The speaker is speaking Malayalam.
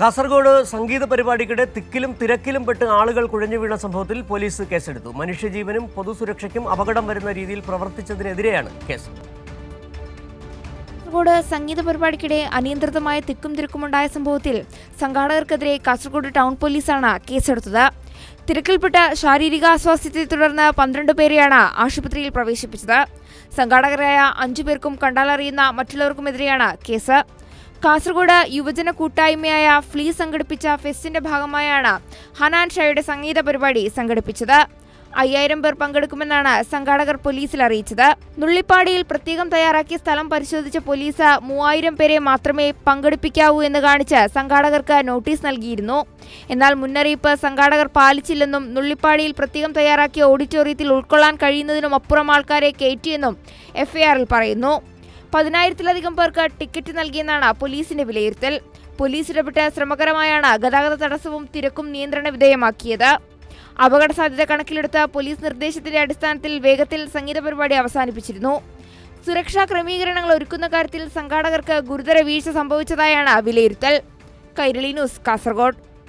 കാസർഗോഡ് സംഗീത പരിപാടിക്കിടെ തിക്കിലും തിരക്കിലും പെട്ട് ആളുകൾ കുഴഞ്ഞു വീണ സംഭവത്തിൽ പോലീസ് കേസെടുത്തു. മനുഷ്യജീവനും പൊതുസുരക്ഷയ്ക്കും അപകടം വരുന്ന രീതിയിൽ പ്രവർത്തിച്ചതിനെതിരെയാണ് കേസ്. കാസർഗോഡ് സംഗീത പരിപാടിക്കിടെ അനിയന്ത്രിതമായ തിക്കും തിരക്കുമുണ്ടായ സംഭവത്തിൽ സംഘാടകർക്കെതിരെ കാസർഗോഡ് ടൗൺ പോലീസാണ് കേസെടുത്തത്. തിരക്കിൽപ്പെട്ട ശാരീരിക അസ്വാസ്ഥ്യത്തെ തുടർന്ന് പന്ത്രണ്ട് പേരെയാണ് ആശുപത്രിയിൽ പ്രവേശിപ്പിച്ചത്. സംഘാടകരായ അഞ്ചു പേർക്കും കണ്ടാലറിയുന്ന മറ്റുള്ളവർക്കുമെതിരെയാണ് കേസ്. കാസർഗോഡ് യുവജന കൂട്ടായ്മയായ ഫ്ലീ സംഘടിപ്പിച്ച ഫെസ്റ്റിന്റെ ഭാഗമായാണ് ഹനാൻ ഷായുടെ സംഗീത പരിപാടി സംഘടിപ്പിച്ചത്. അയ്യായിരം പേർ പങ്കെടുക്കുമെന്നാണ് സംഘാടകർ പോലീസിൽ അറിയിച്ചത്. നുള്ളിപ്പാടിയിൽ പ്രത്യേകം തയ്യാറാക്കിയ സ്ഥലം പരിശോധിച്ച പോലീസ് മൂവായിരം പേരെ മാത്രമേ പങ്കെടുപ്പിക്കാവൂ എന്ന് കാണിച്ച് സംഘാടകർക്ക് നോട്ടീസ് നൽകിയിരുന്നു. എന്നാൽ മുന്നറിയിപ്പ് സംഘാടകർ പാലിച്ചില്ലെന്നും നുള്ളിപ്പാടിയിൽ പ്രത്യേകം തയ്യാറാക്കിയ ഓഡിറ്റോറിയത്തിൽ ഉൾക്കൊള്ളാൻ കഴിയുന്നതിനും അപ്പുറം ആൾക്കാരെ കയറ്റിയെന്നും എഫ്ഐആറിൽ പറയുന്നു. പതിനായിരത്തിലധികം പേർക്ക് ടിക്കറ്റ് നൽകിയെന്നാണ് പോലീസിന്റെ വിലയിരുത്തൽ. പോലീസ് ഇടപെട്ട ശ്രമകരമായാണ് ഗതാഗത തടസ്സവും തിരക്കും നിയന്ത്രണ വിധേയമാക്കിയത്. അപകട സാധ്യത കണക്കിലെടുത്ത പോലീസ് നിർദ്ദേശത്തിന്റെ അടിസ്ഥാനത്തിൽ വേഗത്തിൽ സംഗീത പരിപാടി അവസാനിപ്പിച്ചിരുന്നു. സുരക്ഷാ ക്രമീകരണങ്ങൾ ഒരുക്കുന്ന കാര്യത്തിൽ സംഘാടകർക്ക് ഗുരുതര വീഴ്ച സംഭവിച്ചതായാണ് വിലയിരുത്തൽ. കൈരളി ന്യൂസ് കാസർഗോഡ്.